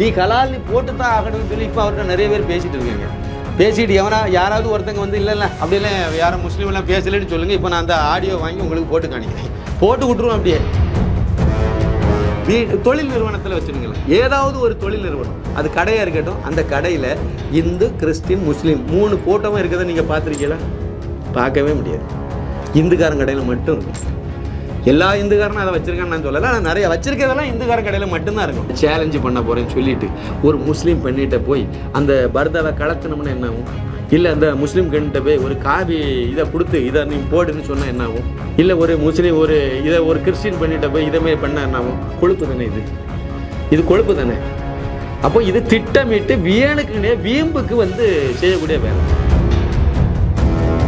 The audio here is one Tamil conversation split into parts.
நீ கலால் நீ போட்டு தான் ஆகணும்னு சொல்லி இப்போ அவர்கிட்ட நிறைய பேர் பேசிகிட்டு இருக்காங்க. பேசிட்டு எவனா யாராவது ஒருத்தங்க வந்து இல்லை இல்லை அப்படிலாம் யாரும் முஸ்லீம் எல்லாம் பேசலைன்னு இப்போ நான் அந்த ஆடியோ வாங்கி உங்களுக்கு போட்டு காணிக்கிறேன் போட்டு விட்டுருவோம் அப்படியே. நீ தொழில் நிறுவனத்தில் வச்சுருங்களேன் ஏதாவது ஒரு தொழில் நிறுவனம். அது கடையாக இருக்கட்டும் அந்த கடையில் இந்து கிறிஸ்டின் முஸ்லீம் மூணு கூட்டமும் இருக்கிறத நீங்கள் பார்த்துருக்கீங்களா? பார்க்கவே முடியாது. இந்துக்காரன் கடையில் மட்டும் எல்லா இந்துக்காரனும் அதை வச்சிருக்கான்னு நான் சொல்லலை. ஆனால் நிறைய வச்சிருக்கிறதெல்லாம் இந்துக்காரன் கடையில் மட்டும்தான் இருக்கும். சேலஞ்சு பண்ண போகிறேன்னு சொல்லிட்டு ஒரு முஸ்லீம் பெண்ணிட்ட போய் அந்த பர்தாவை கலத்தினோம்னா என்ன ஆகும்? இல்லை அந்த முஸ்லீம் கண்ணிட்ட போய் ஒரு காவி இதை கொடுத்து இதை நீ போடுன்னு சொன்னால் என்ன ஆகும்? இல்லை ஒரு முஸ்லீம் ஒரு இதை ஒரு கிறிஸ்டின் பண்ணிட்ட போய் இதை மாதிரி பண்ணால் என்ன ஆகும்? கொழுப்பு தானே இது? இது கொழுப்பு தானே? அப்போ இது திட்டமிட்டு வியனுக்குன்னே வீம்புக்கு வந்து செய்யக்கூடிய வேலை.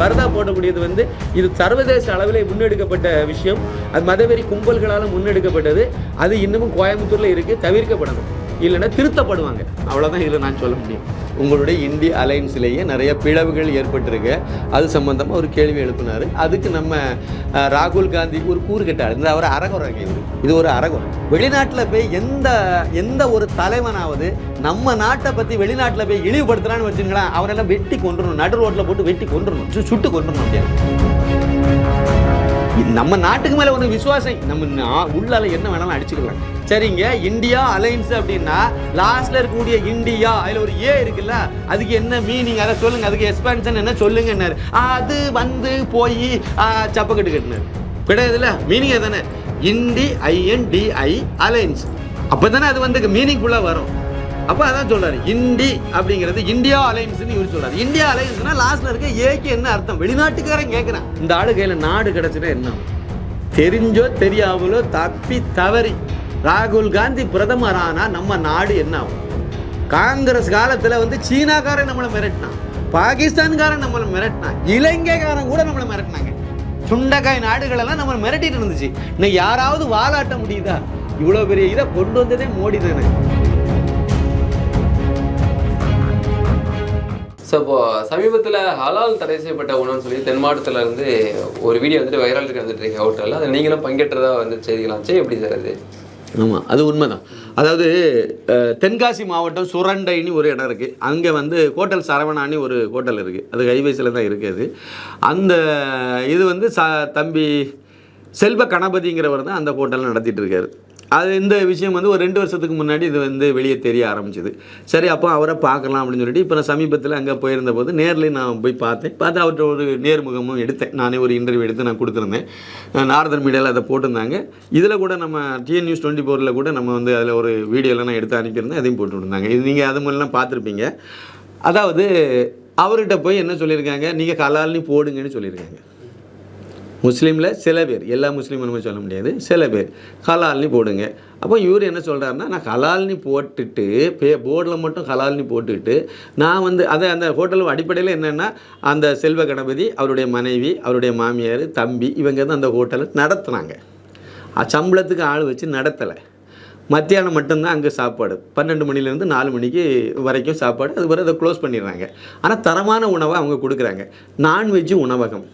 பரதா போடக்கூடியது வந்து இது சர்வதேச அளவில் முன்னெடுக்கப்பட்ட விஷயம். அது மதவெறி கும்பல்களால் முன்னெடுக்கப்பட்டது. அது இன்னமும் கோயம்புத்தூரில் இருக்குது தவிர்க்கப்படணும். இல்லைன்னா திருத்தப்படுவாங்க. அவ்வளோதான் இதில் நான் சொல்ல முடியும். உங்களுடைய இந்திய அலையன்ஸ்லேயே நிறைய பிளவுகள் ஏற்பட்டிருக்கு. அது சம்மந்தமாக ஒரு கேள்வி எழுப்பினார். அதுக்கு நம்ம ராகுல் காந்தி ஒரு கூறு கேட்டார். இந்த அவர் அறகுறைங்க இவர். இது ஒரு அறகுறை வெளிநாட்டில் போய் எந்த எந்த ஒரு தலைவனாவது நம்ம நாட்டை பற்றி வெளிநாட்டில் போய் இழிவுபடுத்துறான்னு வச்சுங்களேன் அவரெல்லாம் வெட்டி கொண்டுடணும் நடு ரோட்டில் போட்டு வெட்டி கொண்டுடணும் சுட்டு கொண்டுடணும் அப்படியே. நம்ம நாட்டுக்கு மேல ஒரு விசுவாசம் நம்ம உள்ளால என்ன வேணாலும் அடிச்சுக்கலாம். சரிங்க இந்தியா அலைன்ஸ் அப்படின்னா லாஸ்ட்ல இருக்கக்கூடிய இந்தியா அதுல ஒரு ஏ இருக்குல்ல அதுக்கு என்ன மீனிங் அதை சொல்லுங்க அதுக்கு எக்ஸ்பான்ஷன் என்ன சொல்லுங்கன்னாரு. அது வந்து போய் சப்பக்கட்டு கட்டினாரு. கிடையாதுல்ல? மீனிங் தானே இண்டி ஐஎன்டிஐ அலைன்ஸ் அப்பதானே அது வந்து மீனிங்ஃபுல்லா வரும். அப்போ அதான் சொல்கிறாரு இண்டி அப்படிங்கிறது இந்தியா அலையன்ஸ்னு இவர் சொல்கிறார் இந்தியா அலையன்ஸ்னால் லாஸ்ட்டில் இருக்க ஏக்கு என்ன அர்த்தம்? வெளிநாட்டுக்காரன் கேட்குறான் இந்த ஆளு கையில் நாடு கிடச்சுன்னா என்ன? தெரிஞ்சோ தெரியாமலோ தப்பி தவறி ராகுல் காந்தி பிரதமர் ஆனால் நம்ம நாடு என்ன ஆகும்? காங்கிரஸ் காலத்தில் வந்து சீனாக்காரன் நம்மளை மிரட்டினான். பாகிஸ்தான்காரன் நம்மளை மிரட்டினான். இலங்கைக்காரன் கூட நம்மளை மிரட்டினாங்க. சுண்டக்காய் நாடுகளெல்லாம் நம்மளை மிரட்டிட்டு இருந்துச்சு. இன்னைக்கு யாராவது வாலாட்ட முடியுதா? இவ்வளோ பெரிய இதை கொண்டு வந்ததே மோடி தானே. ஸோ இப்போ சமீபத்தில் ஹலால் தடை செய்யப்பட்ட உணவுன்னு சொல்லி தென் மாவட்டத்தில் இருந்து ஒரு வீடியோ வந்துட்டு வைரலுக்கு வந்துட்டு இருக்கு ஹோட்டலில் அது நீங்களும் பங்கேற்றதா வந்து செய்திகளாச்சு எப்படி சார் அது? ஆமாம் அது உண்மைதான். அதாவது தென்காசி மாவட்டம் சுரண்டைன்னு ஒரு இடம் இருக்குது அங்கே வந்து ஹோட்டல் சரவணான்னு ஒரு ஹோட்டல் இருக்குது அது ஹைவேஸில் தான் இருக்குது அந்த இது வந்து ச தம்பி செல்வ கணபதிங்கிறவர் தான் அந்த ஹோட்டலில் நடத்திட்டு இருக்காரு. அது இந்த விஷயம் வந்து ஒரு ரெண்டு வருஷத்துக்கு முன்னாடி இது வந்து வெளியே தெரிய ஆரம்பிச்சிது. சரி அப்போ அவரை பார்க்கலாம் அப்படின்னு சொல்லிட்டு இப்போ நான் சமீபத்தில் அங்கே போயிருந்த போது நேர்லேயும் நான் போய் பார்த்தேன். பார்த்து அவர்கிட்ட ஒரு நேர்முகமும் எடுத்தேன். நானே ஒரு இன்டர்வியூ எடுத்து நான் கொடுத்துருந்தேன். நார்தன் மீடியாவில் அதை போட்டிருந்தாங்க. இதில் கூட நம்ம டிஎன் நியூஸ் டுவெண்ட்டி ஃபோரில் கூட நம்ம வந்து அதில் ஒரு வீடியோலாம் நான் எடுத்து அனுப்பியிருந்தேன். அதையும் போட்டு விட்டுருந்தாங்க. இது நீங்கள் அது மாதிரிலாம் பார்த்துருப்பீங்க. அதாவது அவர்கிட்ட போய் என்ன சொல்லியிருக்காங்க? நீங்கள் கலால்னு போடுங்கன்னு சொல்லியிருக்காங்க. முஸ்லீமில் சில பேர் எல்லா முஸ்லீமும் நம்ம சொல்ல முடியாது சில பேர். ஹலால்னி போடுங்க. அப்போ இவர் என்ன சொல்கிறாருன்னா நான் ஹலால்னி போட்டுட்டு பே போர்டில் மட்டும் ஹலால்னி போட்டுட்டு நான் வந்து அதை அந்த ஹோட்டல் அடிப்படையில் என்னென்னா அந்த செல்வ கணபதி அவருடைய மனைவி அவருடைய மாமியார் தம்பி இவங்க தான் அந்த ஹோட்டலை நடத்துனாங்க. சம்பளத்துக்கு ஆள் வச்சு நடத்தலை. மத்தியானம் மட்டும்தான் அங்கே சாப்பாடு. பன்னெண்டு மணிலேருந்து நாலு மணிக்கு வரைக்கும் சாப்பாடு. அதுக்கப்புறம் அதை க்ளோஸ் பண்ணிடுறாங்க. ஆனால் தரமான உணவை அவங்க கொடுக்குறாங்க. நான்வெஜ்ஜு உணவகம்.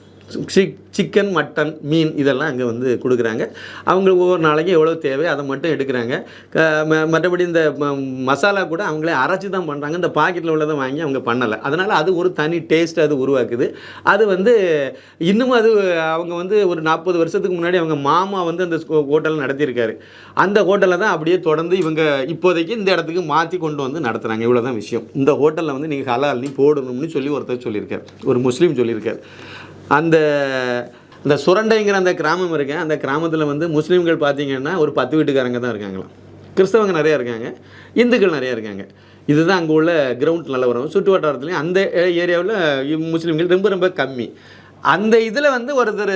சிக்கன் மட்டன் மீன் இதெல்லாம் அங்கே வந்து கொடுக்குறாங்க. அவங்களுக்கு ஒவ்வொரு நாளைக்கு எவ்வளோ தேவை அதை மட்டும் எடுக்கிறாங்க. க- ம- மற்றபடி இந்த ம- மசாலா கூட அவங்களே அரைச்சி தான் பண்ணுறாங்க இந்த பாக்கெட்டில் உள்ளதை வாங்கி அவங்க பண்ணலை. அதனால் அது ஒரு தனி டேஸ்ட் அது உருவாக்குது. அது வந்து இன்னும் அது அவங்க வந்து ஒரு நாற்பது வருஷத்துக்கு முன்னாடி அவங்க மாமா வந்து அந்த ஹோட்டல் நடத்தியிருக்காரு. அந்த ஹோட்டலில் தான் அப்படியே தொடர்ந்து இவங்க இப்போதைக்கு இந்த இடத்துக்கு மாற்றி கொண்டு வந்து நடத்துகிறாங்க இவ்வளோ தான் விஷயம். இந்த ஹோட்டலில் வந்து நீங்கள் ஹலால் நீ போடணும்னு சொல்லி ஒருத்தர் சொல்லியிருக்கார். ஒரு முஸ்லீம் சொல்லியிருக்கார். அந்த இந்த சுரண்டைங்கிற அந்த கிராமம் இருக்கேன் அந்த கிராமத்தில் வந்து முஸ்லீம்கள் பார்த்தீங்கன்னா ஒரு பத்து வீட்டுக்காரங்க தான் இருக்காங்களாம். கிறிஸ்தவங்க நிறையா இருக்காங்க. இந்துக்கள் நிறையா இருக்காங்க. இதுதான் அங்கே உள்ள கிரவுண்ட் நிலவரம் சுற்று வட்டாரத்துலேயும் அந்த ஏரியாவில் முஸ்லீம்கள் ரொம்ப ரொம்ப கம்மி. அந்த இதில் வந்து ஒருத்தர்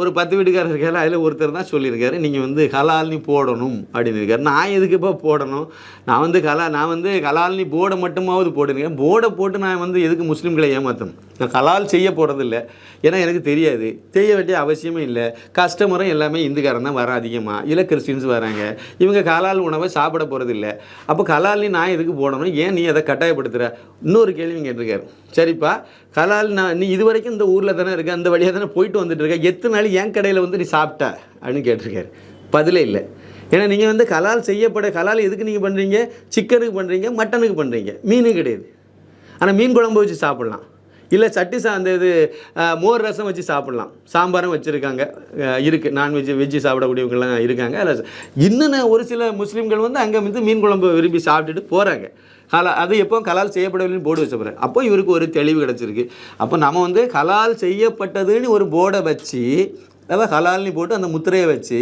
ஒரு பத்து வீட்டுக்காரர் இருக்காரு அதில் ஒருத்தர் தான் சொல்லியிருக்காரு நீங்கள் வந்து கலால்னி போடணும் அப்படின்னு இருக்காரு. நான் எதுக்குப்பா போடணும்? நான் வந்து கலா நான் வந்து கலால்னி போர்டை மட்டுமாவது போட்டுருக்கேன் போர்டை போட்டு நான் வந்து எதுக்கு முஸ்லீம்களை ஏமாற்றணும் நான் கலால் செய்ய போகிறதில்ல ஏன்னா எனக்கு தெரியாது. செய்ய வேண்டிய அவசியமே இல்லை. கஸ்டமரும் எல்லாமே இந்துக்காரன் தான் வர அதிகமாக இல்லை கிறிஸ்டின்ஸ் வராங்க. இவங்க கலால் உணவை சாப்பிட போகிறதில்ல அப்போ கலால்னி நான் எதுக்கு போடணும்? ஏன் நீ அதை கட்டாயப்படுத்துகிற இன்னொரு கேள்வி கேட்டிருக்காரு. சரிப்பா. கலால் நான் நீ இது வரைக்கும் இந்த ஊரில் தானே இருக்க அந்த வழியாக தானே போயிட்டு வந்துட்டு இருக்க. எத்தனை நாள் என் கடையில் வந்து நீ சாப்பிட்ட? அப்படின்னு கேட்டிருக்காரு. பதிலே இல்லை. ஏன்னா நீங்கள் வந்து கலால் செய்யப்பட கலால் எதுக்கு நீங்கள் பண்ணுறீங்க சிக்கனுக்கு பண்ணுறீங்க மட்டனுக்கு பண்ணுறீங்க மீனும் கிடையாது. ஆனால் மீன் குழம்பு வச்சு சாப்பிட்லாம். இல்லை சட்டி சா அந்த இது மோர் ரசம் வச்சு சாப்பிட்லாம். சாம்பாரும் வச்சுருக்காங்க. இருக்குது நான்வெஜ் வெஜ்ஜு சாப்பிடக்கூடியவங்கலாம் இருக்காங்க. அதில் இன்னும் ஒரு சில முஸ்லீம்கள் வந்து அங்கே வந்து மீன் குழம்பு விரும்பி சாப்பிட்டுட்டு போகிறாங்க கலா அது எப்போ கலால் செய்யப்படவில்லைன்னு போர்டு வச்ச அப்போ இவருக்கு ஒரு தெளிவு கிடச்சிருக்கு. அப்போ நம்ம வந்து கலால் செய்யப்பட்டதுன்னு ஒரு போர்டை வச்சு அதாவது ஹலால்னு போட்டு அந்த முத்திரையை வச்சு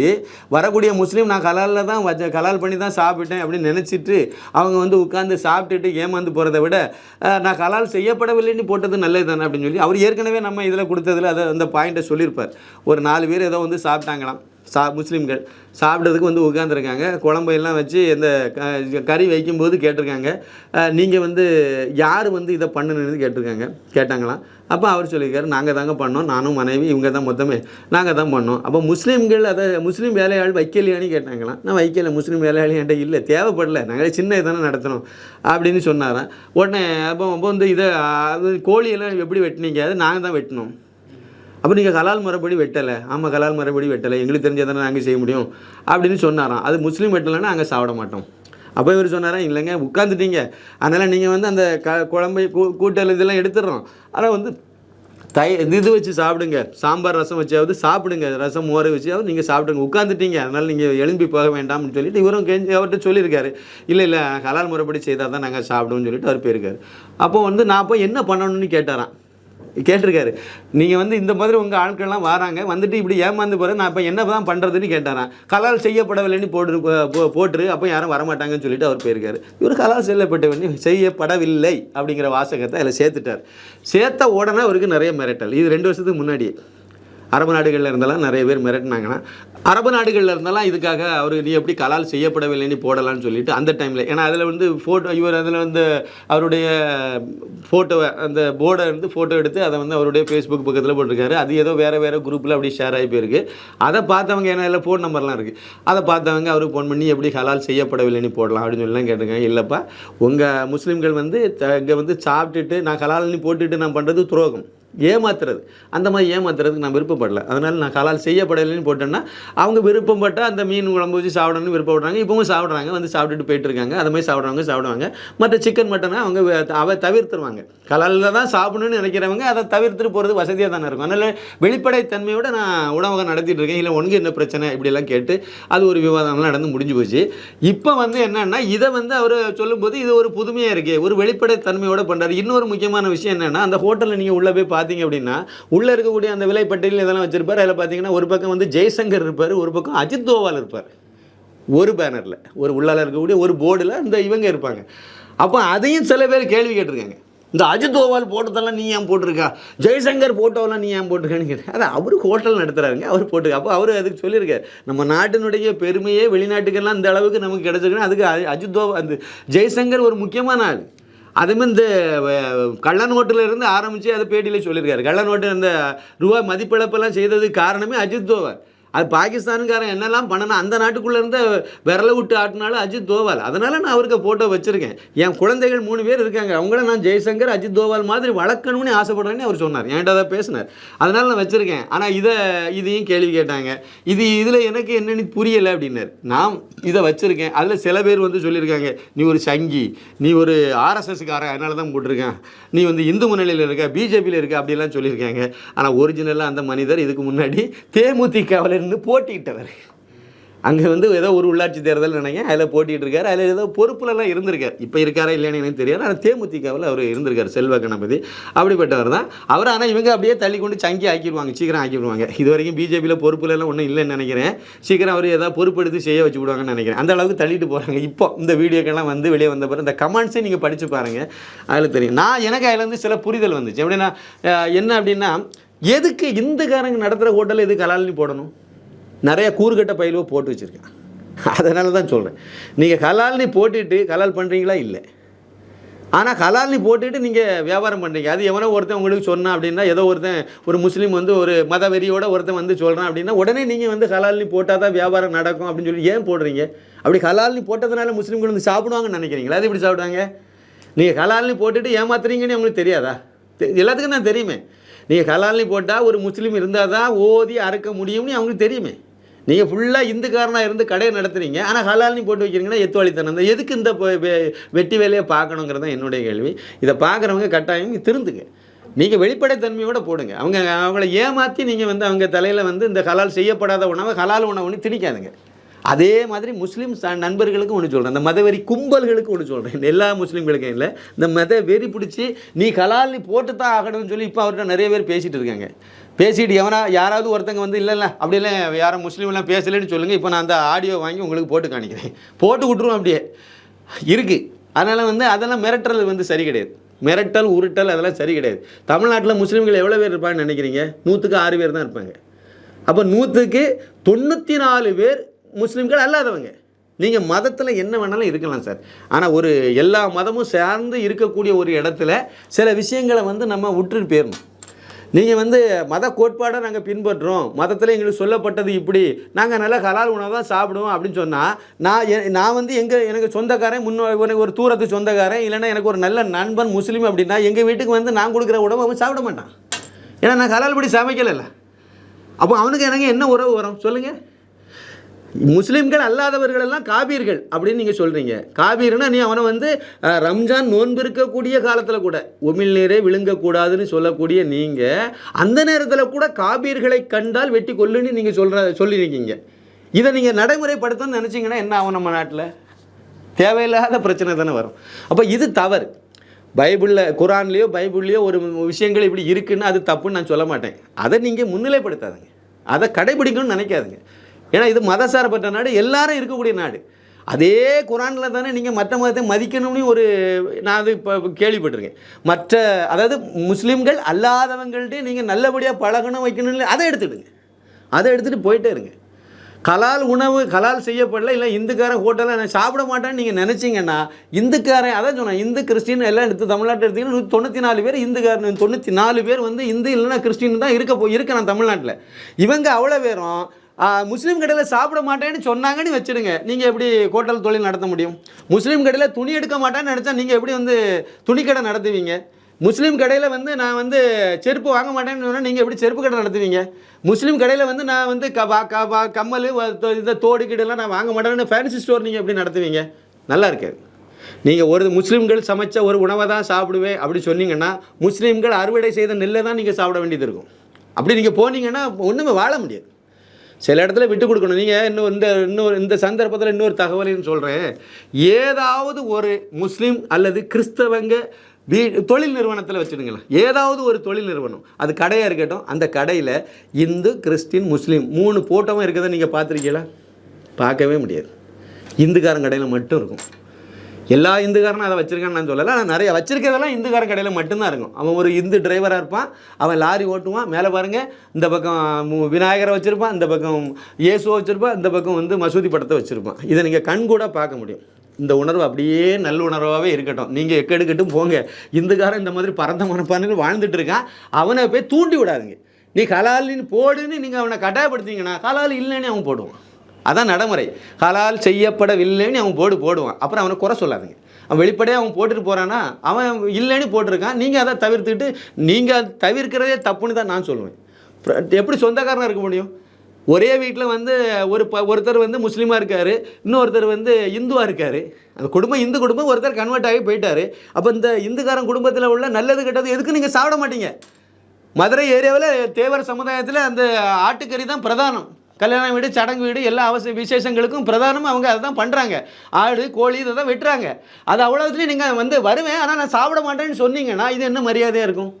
வரக்கூடிய முஸ்லீம் நான் கலாலில் தான் வச்ச கலால் பண்ணி தான் சாப்பிட்டேன் அப்படின்னு நினச்சிட்டு அவங்க வந்து உட்காந்து சாப்பிட்டுட்டு ஏமாந்து போகிறத விட நான் கலால் செய்யப்படவில்லைன்னு போட்டது நல்லது தானே அப்படின்னு சொல்லி அவர் ஏற்கனவே நம்ம இதில் கொடுத்ததில் அதை அந்த பாயிண்ட்டை சொல்லியிருப்பார். ஒரு நாலு பேர் ஏதோ வந்து சாப்பிட்டாங்களாம். சா முஸ்லீம்கள். சாப்பிட்றதுக்கு வந்து உட்காந்துருக்காங்க குழம்பு எல்லாம் வச்சு இந்த க- கறி வைக்கும்போது கேட்டிருக்காங்க. நீங்கள் வந்து யார் வந்து இதை பண்ணுனது கேட்டிருக்காங்க. கேட்டாங்களாம். அப்போ அவர் சொல்லியிருக்காரு நாங்கள் தாங்க பண்ணோம். நானும் மனைவி இவங்க தான் மொத்தமே. நாங்கள் தான் பண்ணோம். அப்போ முஸ்லீம்கள் அதை முஸ்லீம் வேலையாள் வைக்கலையான்னு கேட்டாங்களாம். நான் வைக்கல. முஸ்லீம் வேலையாளி என்கிட்ட இல்லை. தேவைப்படலை. நாங்கள் சின்ன இதானே நடத்தினோம் அப்படின்னு சொன்னாராம். உடனே அப்போ அப்போ வந்து இதை அது கோழியெல்லாம் எப்படி வெட்டினீங்க? அது நாங்கள் தான் வெட்டினோம் அப்போ நீங்கள் கலால் மரப்படி வெட்டலை. ஆமாம் கலால் மரப்படி வெட்டலை. எங்களுக்கு தெரிஞ்சதானே நாங்கள் செய்ய முடியும் அப்படின்னு சொன்னாராம். அது முஸ்லீம் வெட்டலைன்னா நாங்கள் சாப்பிட மாட்டோம். அப்போ இவர் சொன்னாரா இல்லைங்க உட்காந்துட்டீங்க அதனால் நீங்கள் வந்து அந்த க குழம்பை கூ கூட்டல் இதெல்லாம் எடுத்துடுறோம். ஆனால் வந்து தை இது வச்சு சாப்பிடுங்க. சாம்பார் ரசம் வச்சாவது சாப்பிடுங்க. ரசம் மோரை வச்சாவது நீங்கள் சாப்பிடுங்க. உட்காந்துட்டீங்க அதனால் நீங்கள் எழும்பி போக வேண்டாம்னு சொல்லிட்டு இவரும் கெஞ்சி அவர்கிட்ட சொல்லியிருக்காரு. இல்லை இல்லை கலால் முறைப்படி செய்தால் தான் நாங்கள் சாப்பிடுவோம்னு சொல்லிட்டு அவர் போயிருக்காரு. அப்போ வந்து நான் போய் என்ன பண்ணணும்னு கேட்டாராம். கேட்டிருக்காரு. நீங்கள் வந்து இந்த மாதிரி உங்கள் ஆட்கள்லாம் வராங்க வந்துட்டு இப்படி ஏமாந்து போகிற நான் இப்போ என்ன தான் பண்ணுறதுன்னு கேட்டாரான் கலால் செய்யப்படவில்லைன்னு போட்டு போ- போட்டுரு அப்போ யாரும் வரமாட்டாங்கன்னு சொல்லிட்டு அவர் போயிருக்காரு. இவர் கலால் செய்யப்பட்டவனி செய்யப்படவில்லை அப்படிங்கிற வாசகத்தை அதில் சேர்த்துட்டார். சேர்த்த உடனே அவருக்கு நிறைய மிரட்டல். இது ரெண்டு வருஷத்துக்கு முன்னாடி அரபு நாடுகளில் இருந்தெல்லாம் நிறைய பேர் மிரட்டினாங்கன்னா அரபு நாடுகளில் இருந்தெல்லாம் இதுக்காக அவர் நீ எப்படி கலால் செய்யப்படவில்லைன்னு போடலான்னு சொல்லிட்டு அந்த டைமில் ஏன்னா அதில் வந்து ஃபோட்டோ இவர் அதில் வந்து அவருடைய ஃபோட்டோவை அந்த போர்டை வந்து ஃபோட்டோ எடுத்து அதை வந்து அவருடைய ஃபேஸ்புக் பக்கத்தில் போட்டிருக்காரு. அது ஏதோ வேறு வேறு குரூப்பில் அப்படி ஷேர் ஆகி போயிருக்கு. அதை பார்த்தவங்க என்ன இதில் ஃபோன் நம்பர்லாம் இருக்குது அதை பார்த்தவங்க அவருக்கு ஃபோன் பண்ணி எப்படி ஹலால் செய்யப்படவில்லைன்னு போடலாம் அப்படின்னு சொல்லலாம் கேட்டிருக்காங்க. இல்லைப்பா உங்கள் முஸ்லீம்கள் வந்து இங்கே வந்து சாப்பிட்டுட்டு நான் ஹலால்னு போட்டுட்டு நான் பண்ணுறது துரோகம். ஏமாத்துறது. அந்த மாதிரி ஏமாத்துறதுக்கு நான் விருப்பப்படல. அதனால் நான் கலால் செய்யப்படலைன்னு போட்டேன்னா அவங்க விருப்பப்பட்ட அந்த மீன் குழம்பு வச்சு சாப்பிடணும்னு விருப்பப்படுறாங்க. இப்பவும் சாப்பிட்றாங்க. வந்து சாப்பிட்டுட்டு போயிட்டு இருக்காங்க அது மாதிரி சாப்பிட்றவங்க சாப்பிடுவாங்க. மற்ற சிக்கன் மட்டனை அவங்க வே- அவ தவிர்த்துருவாங்க. கலாலில் தான் சாப்பிடணும்னு நினைக்கிறவங்க அதை தவிர்த்துட்டு போகிறது வசதியாக தானே இருக்கும். அதனால் வெளிப்படைத்தன்மையோடு நான் உணவகம் நடத்திட்டு இருக்கேன். இல்லை உனக்கு என்ன பிரச்சனை? இப்படிலாம் கேட்டு அது ஒரு விவாதம்லாம் நடந்து முடிஞ்சு போச்சு. இப்போ வந்து என்னென்னா இதை வந்து அவர் சொல்லும்போது இது ஒரு புதுமையாக இருக்கே ஒரு வெளிப்படைத்தன்மையோடு பண்ணுறாரு இன்னொரு முக்கியமான விஷயம் என்னென்னா அந்த ஹோட்டலில் நீங்கள் உள்ளே போய் பார்த்தீங்க அப்படின்னா உள்ளே இருக்கக்கூடிய அந்த விலைப்பட்டியல் இதெல்லாம் வச்சுருப்பார்? அதில் பார்த்தீங்கன்னா ஒரு பக்கம் வந்து ஜெய்சங்கர் இருப்பார் ஒரு பக்கம் அஜித் தோவால் இருப்பார். ஒரு பேனரில் ஒரு உள்ளால இருக்கக்கூடிய ஒரு போர்டில் இந்த இவங்க இருப்பாங்க. அப்போ அதையும் சில பேர் கேள்வி கேட்டிருக்காங்க. இந்த அஜித் தோவால் போட்டதெல்லாம் நீ ஏன் போட்டிருக்கா? ஜெய்சங்கர் போட்டோவெல்லாம் நீ ஏன் போட்டிருக்கான்னு கேட்டேன். அது அவர் ஹோட்டல் நடத்துகிறாருங்க அவர் போட்டுருக்க அப்போ அவர் அதுக்கு சொல்லியிருக்காரு. நம்ம நாட்டினுடைய பெருமையே வெளிநாட்டுக்கெல்லாம் இந்த அளவுக்கு நமக்கு கிடச்சிருக்குன்னா அதுக்கு அஜித் தோவா அந்த ஜெய்சங்கர் ஒரு முக்கியமான ஆள். அதுமாதிரி இந்த கள்ள நோட்டிலிருந்து ஆரம்பித்து அதை பேட்டியில் சொல்லியிருக்காரு. கள்ள நோட்டு அந்த ரூபா மதிப்பிழப்பெல்லாம் செய்ததுக்கு காரணமே அஜித் தோவால் அது பாகிஸ்தானுக்காரன் என்னெல்லாம் பண்ணனா அந்த நாட்டுக்குள்ளே இருந்த விரல விட்டு ஆட்டினாலும் அஜித் தோவால். அதனால் நான் அவருக்கு ஃபோட்டோ வச்சுருக்கேன். என் குழந்தைகள் மூணு பேர் இருக்காங்க. அவங்கள நான் ஜெய்சங்கர் அஜித் தோவால் மாதிரி வளர்க்கணும்னு ஆசைப்படுறேன்னு அவர் சொன்னார். என்கிட்ட அதை பேசினார். அதனால் நான் வச்சுருக்கேன். ஆனால் இதை இதையும் கேள்வி கேட்டாங்க. இது இதில் எனக்கு என்னென்னு புரியலை அப்படின்னார். நான் இதை வச்சுருக்கேன். அதில் சில பேர் வந்து சொல்லியிருக்காங்க நீ ஒரு சங்கி. நீ ஒரு ஆர்எஸ்எஸ்காரன் அதனால தான் போட்டிருக்கேன். நீ வந்து இந்து முன்னணியில் இருக்க பிஜேபியில் இருக்க அப்படிலாம் சொல்லியிருக்காங்க. ஆனால் ஒரிஜினலாக அந்த மனிதர் இதுக்கு முன்னாடி தேமுதிகவில் இருந்து போட்டிக்கிட்டவர் அங்கே வந்து ஏதோ ஒரு உள்ளாட்சி தேர்தல் நினைக்கிறேன். அதில் போட்டிகிட்டு இருக்காரு அதில் ஏதோ பொறுப்புலலாம் இருந்திருக்கார். இப்போ இருக்காரா இல்லைன்னு எனக்கு தெரியாது. ஆனால் தேமுதிகவில் அவர் இருந்திருக்கார் செல்வ கணபதி. அப்படிப்பட்டவர் தான். அவர் ஆனால் இவங்க அப்படியே தள்ளி கொண்டு சங்கி ஆக்கிடுவாங்க சீக்கிரம் ஆக்கிடுவாங்க இது வரைக்கும் பிஜேபியில் பொறுப்புலலாம் ஒன்றும் இல்லைன்னு நினைக்கிறேன். சீக்கிரம் அவர் ஏதாவது பொறுப்பெடுத்து செய்ய வச்சு விடுவாங்கன்னு நினைக்கிறேன். அந்த அளவுக்கு தள்ளிட்டு போகிறாங்க இப்போ இந்த வீடியோக்கெல்லாம் வந்து வெளியே வந்த பிறகு இந்த கமெண்ட்ஸே நீங்கள் படித்து பாருங்கள் அதில் தெரியும். நான் எனக்கு அதில் வந்து சில புரிதல் வந்துச்சு. எப்படின்னா என்ன அப்படின்னா எதுக்கு இந்துக்காரங்க நடத்துகிற ஹோட்டலில் எதுக்கு கலாலினி போடணும்? நிறைய கூறுகட்ட பயிலுவோ போட்டு வச்சுருக்கேன். அதனால தான் சொல்கிறேன் நீங்கள் கலால்னி போட்டுட்டு கலால் பண்ணுறீங்களா இல்லை. ஆனால் கலால்னி போட்டுட்டு நீங்கள் வியாபாரம் பண்ணுறீங்க அது எவனோ ஒருத்தன் உங்களுக்கு சொன்னான் அப்படின்னா ஏதோ ஒருத்தன் ஒரு முஸ்லீம் வந்து ஒரு மத வெறியோட ஒருத்தன் வந்து சொல்கிறான் அப்படின்னா உடனே நீங்கள் வந்து கலால்னி போட்டால் தான் வியாபாரம் நடக்கும் அப்படின்னு சொல்லி ஏன் போடுறீங்க? அப்படி கலால்னி போட்டதுனால முஸ்லீம்கள் வந்து சாப்பிடுவாங்கன்னு நினைக்கிறீங்களா? அது எப்படி சாப்பிடுவாங்க? நீங்கள் கலால்னி போட்டுட்டு ஏமாத்துறீங்கன்னு உங்களுக்கு தெரியாதா? தெ- எல்லாத்துக்கும் தான் தெரியுமே. நீங்கள் கலால்னி போட்டால் ஒரு முஸ்லீம் இருந்தால் தான் ஓதி அறுக்க முடியும்னு அவங்களுக்கு தெரியுமே. நீங்கள் ஃபுல்லாக இந்துக்காரனாக இருந்து கடையை நடத்துறீங்க. ஆனால் ஹலால்னு போட்டு வைக்கிறீங்கன்னா எத்துவாளித்தனம் இந்த எதுக்கு இந்த வெட்டி வேலையை பார்க்கணுங்கிறது தான் என்னுடைய கேள்வி. இதை பார்க்குறவங்க கட்டாயம் திருந்துங்க. நீங்கள் வெளிப்படைத்தன்மையோடு போடுங்க. அவங்க அவங்கள ஏமாற்றி நீங்கள் வந்து அவங்க தலையில் வந்து இந்த ஹலால் செய்யப்படாத உணவை ஹலால் உணவுன்னு திணிக்காதுங்க. அதே மாதிரி முஸ்லீம் ச- நண்பர்களுக்கும் ஒன்று சொல்கிறேன் இந்த மதவெறி கும்பல்களுக்கு ஒன்று சொல்கிறேன் எல்லா முஸ்லீம்களுக்கும் இல்லை. இந்த மத வெறி பிடிச்சி நீ ஹலால் நீ போட்டு தான் ஆகணும்னு சொல்லி இப்போ அவர்கிட்ட நிறைய பேர் பேசிகிட்டு இருக்காங்க. பேசிட்டு எவனா யாராவது ஒருத்தங்க வந்து இல்லை இல்லை அப்படிலாம் யாரும் முஸ்லீம்லாம் பேசலைன்னு சொல்லுங்கள் இப்போ நான் அந்த ஆடியோ வாங்கி உங்களுக்கு போட்டு காணிக்கிறேன் போட்டு விட்ருவோம் அப்படியே. இருக்குது அதனால் வந்து அதெல்லாம் மிரட்டல் வந்து சரி கிடையாது. மிரட்டல் உருட்டல் அதெல்லாம் சரி கிடையாது. தமிழ்நாட்டில் முஸ்லீம்கள் எவ்வளோ பேர் இருப்பாங்கன்னு நினைக்கிறீங்க? நூற்றுக்கு ஆறு பேர் தான் இருப்பாங்க. அப்போ நூற்றுக்கு தொண்ணூற்றி நாலு பேர் முஸ்லீம்கள் அல்லாதவங்க. நீங்கள் மதத்தில் என்ன வேணாலும் இருக்கலாம் சார். ஆனால் ஒரு எல்லா மதமும் சார்ந்து இருக்கக்கூடிய ஒரு இடத்துல சில விஷயங்களை வந்து நம்ம விட்டுட்டு போயிடணும் நீங்கள் வந்து மத கோட்பாடை நாங்கள் பின்பற்றுறோம். மதத்தில் எங்களுக்கு சொல்லப்பட்டது இப்படி. நாங்கள் நல்லா ஹலால் உணவு தான் சாப்பிடுவோம் அப்படின்னு சொன்னால் நான் எ- நான் வந்து எங்கள் எனக்கு சொந்தக்காரன் முன்னே ஒரு தூரத்து சொந்தக்காரன் இல்லைன்னா எனக்கு ஒரு நல்ல நண்பன் முஸ்லீம் அப்படின்னா எங்கள் வீட்டுக்கு வந்து நான் கொடுக்குற உணவு அவன் சாப்பிட மாட்டான். ஏன்னா நான் ஹலால் படி சமைக்கலைல்ல. அப்போ அவனுக்கு எனக்கு என்ன உறவு வரும்? சொல்லுங்கள் முஸ்லீம்கள் அல்லாதவர்கள் எல்லாம் காபீர்கள் அப்படின்னு நீங்கள் சொல்கிறீங்க காபீர்னா நீ அவனை வந்து ரம்ஜான் நோன்பு இருக்கக்கூடிய காலத்தில் கூட உமிழ்நீரை விழுங்கக்கூடாதுன்னு சொல்லக்கூடிய நீங்கள் அந்த நேரத்தில் கூட காபீர்களை கண்டால் வெட்டி கொல்லுன்னு நீங்கள் சொல்கிற சொல்லியிருக்கீங்க இதை நீங்கள் நடைமுறைப்படுத்தணும்னு நினச்சிங்கன்னா என்ன ஆகும் நம்ம நாட்டில்? தேவையில்லாத பிரச்சனை தானே வரும். அப்போ இது தவறு. பைபிளில் குரான்லேயோ பைபிள்லேயோ ஒரு விஷயங்கள் இப்படி இருக்குன்னு அது தப்புன்னு நான் சொல்ல மாட்டேன். அதை நீங்கள் முன்னிலைப்படுத்தாதுங்க. அதை கடைபிடிக்கணும்னு நினைக்காதுங்க. ஏன்னா இது மதசாரப்பட்ட நாடு எல்லாரும் இருக்கக்கூடிய நாடு. அதே குரானில் தானே நீங்கள் மற்ற மதத்தை மதிக்கணும்னு ஒரு நான் அது இப்போ கேள்விப்பட்டிருக்கேன். மற்ற அதாவது முஸ்லீம்கள் அல்லாதவங்கள்ட்டே நீங்கள் நல்லபடியாக பழகணும் வைக்கணும்னு அதை எடுத்துடுங்க. அதை எடுத்துகிட்டு போயிட்டே இருங்க. கலால் உணவு கலால் செய்யப்படல இல்லை இந்துக்காரன் ஹோட்டலில் நான் சாப்பிட மாட்டேன்னு நீங்கள் நினச்சிங்கன்னா இந்துக்காரன் அதான் சொன்னேன் இந்து கிறிஸ்டின் எல்லாம் எடுத்து தமிழ்நாட்டில் எடுத்தீங்கன்னா தொண்ணூற்றி நாலு பேர் இந்துக்காரன் தொண்ணூற்றி நாலு பேர் வந்து இந்து இல்லைன்னா கிறிஸ்டின் தான் இருக்க போ இருக்கணும் தமிழ்நாட்டில். இவங்க அவ்வளோ பேரும் முஸ்லீம் கடையில் சாப்பிட மாட்டேன்னு சொன்னாங்கன்னு வச்சுடுங்க. நீங்கள் எப்படி ஹோட்டல் தொழில் நடத்த முடியும்? முஸ்லீம் கடையில் துணி எடுக்க மாட்டேன்னு நினச்சா நீங்கள் எப்படி வந்து துணிக்கடை நடத்துவீங்க? முஸ்லீம் கடையில் வந்து நான் வந்து செருப்பு வாங்க மாட்டேன்னு சொன்னால் நீங்கள் எப்படி செருப்பு கடை நடத்துவீங்க? முஸ்லீம் கடையில் வந்து நான் வந்து க கபா கம்மல் தோ- இந்த தோடு கீடெல்லாம் நான் வாங்க மாட்டேன்னு ஃபேன்சி ஸ்டோர் நீங்கள் எப்படி நடத்துவீங்க? நல்லா இருக்காது. நீங்கள் ஒரு முஸ்லீம்கள் சமைச்ச ஒரு உணவை தான் சாப்பிடுவேன் அப்படி சொன்னீங்கன்னா முஸ்லீம்கள் அறுவடை செய்த நெல்லை தான் நீங்கள் சாப்பிட வேண்டியது இருக்கும். அப்படி நீங்கள் போனீங்கன்னா ஒன்றுமே வாழ முடியாது. சில இடத்துல விட்டு கொடுக்கணும். நீங்கள் இன்னும் இந்த இன்னொரு இந்த சந்தர்ப்பத்தில் இன்னொரு தகவலையும் சொல்கிறேன் ஏதாவது ஒரு முஸ்லீம் அல்லது கிறிஸ்தவங்க வீ தொழில் நிறுவனத்தில் வச்சுடுங்களேன் ஏதாவது ஒரு தொழில் நிறுவனம். அது கடையாக இருக்கட்டும் அந்த கடையில் இந்து கிறிஸ்டின் முஸ்லீம் மூணு போட்டோவும் இருக்கிறத நீங்கள் பார்த்துருக்கீங்களா? பார்க்கவே முடியாது. இந்துக்காரன் கடையில் மட்டும் இருக்கும். எல்லா இந்துக்காரனும் அதை வச்சிருக்கான்னு நான் சொல்லலை. ஆனால் நிறைய வச்சிருக்கிறதெல்லாம் இந்துக்காரன் கடையில் மட்டும்தான் இருக்கும். அவன் ஒரு இந்து டிரைவராக இருப்பான். அவன் லாரி ஓட்டுவான். மேலே பாருங்கள் இந்த பக்கம் விநாயகரை வச்சுருப்பான் இந்த பக்கம் இயேசுவை வச்சுருப்பான் இந்த பக்கம் வந்து மசூதி படத்தை வச்சுருப்பான். இதை நீங்கள் கண் கூட பார்க்க முடியும். இந்த உணர்வு அப்படியே நல்ல உணர்வாகவே இருக்கட்டும். நீங்கள் எக்கெடுக்கட்டும் போங்க. இந்துக்காரன் இந்த மாதிரி பரந்த மனப்பான்னு வாழ்ந்துட்டு இருக்கான். அவனை போய் தூண்டி விடாதுங்க. நீ ஹலாலின்னு போடுன்னு நீங்கள் அவனை கட்டாயப்படுத்திங்கன்னா ஹலால் இல்லைன்னு அவன் போடுவான். அதான் நடைமுறை. ஹலால் செய்யப்படவில்லைன்னு அவன் போர்டு போடுவான். அப்புறம் அவனை குறை சொல்லாதீங்க. அவன் வெளிப்படையாக அவன் போட்டுட்டு போகிறான்னா அவன் இல்லைன்னு போட்டிருக்கான். நீங்கள் அதை தவிர்த்துட்டு நீங்கள் அதை தவிர்க்கிறதே தப்புன்னு தான் நான் சொல்லுவேன். எப்படி சொந்தக்காரனாக இருக்க முடியும்? ஒரே வீட்டில் வந்து ஒரு ப ஒருத்தர் வந்து முஸ்லீமாக இருக்கார் இன்னொருத்தர் வந்து இந்துவாக இருக்கார். அந்த குடும்பம் இந்து குடும்பம் ஒருத்தர் கன்வெர்ட் ஆகி போயிட்டார். அப்போ இந்த இந்துக்காரன் குடும்பத்தில் உள்ள நல்லது கெட்டது எதுக்கு நீங்கள் சாப்பிட மாட்டீங்க? மதுரை ஏரியாவில் தேவர் சமுதாயத்தில் அந்த ஆட்டுக்கறி தான் பிரதானம். கல்யாண வீடு சடங்கு வீடு எல்லா அவசிய விசேஷங்களுக்கும் பிரதானமாக அவங்க அதை தான் பண்ணுறாங்க ஆடு கோழி இதை தான் வெட்டுறாங்க. அது அவ்வளோத்துலேயும் நீங்கள் வந்து வருவேன் ஆனால் நான் சாப்பிட மாட்டேன்னு சொன்னீங்கன்னா இது என்ன மரியாதையாக இருக்கும்?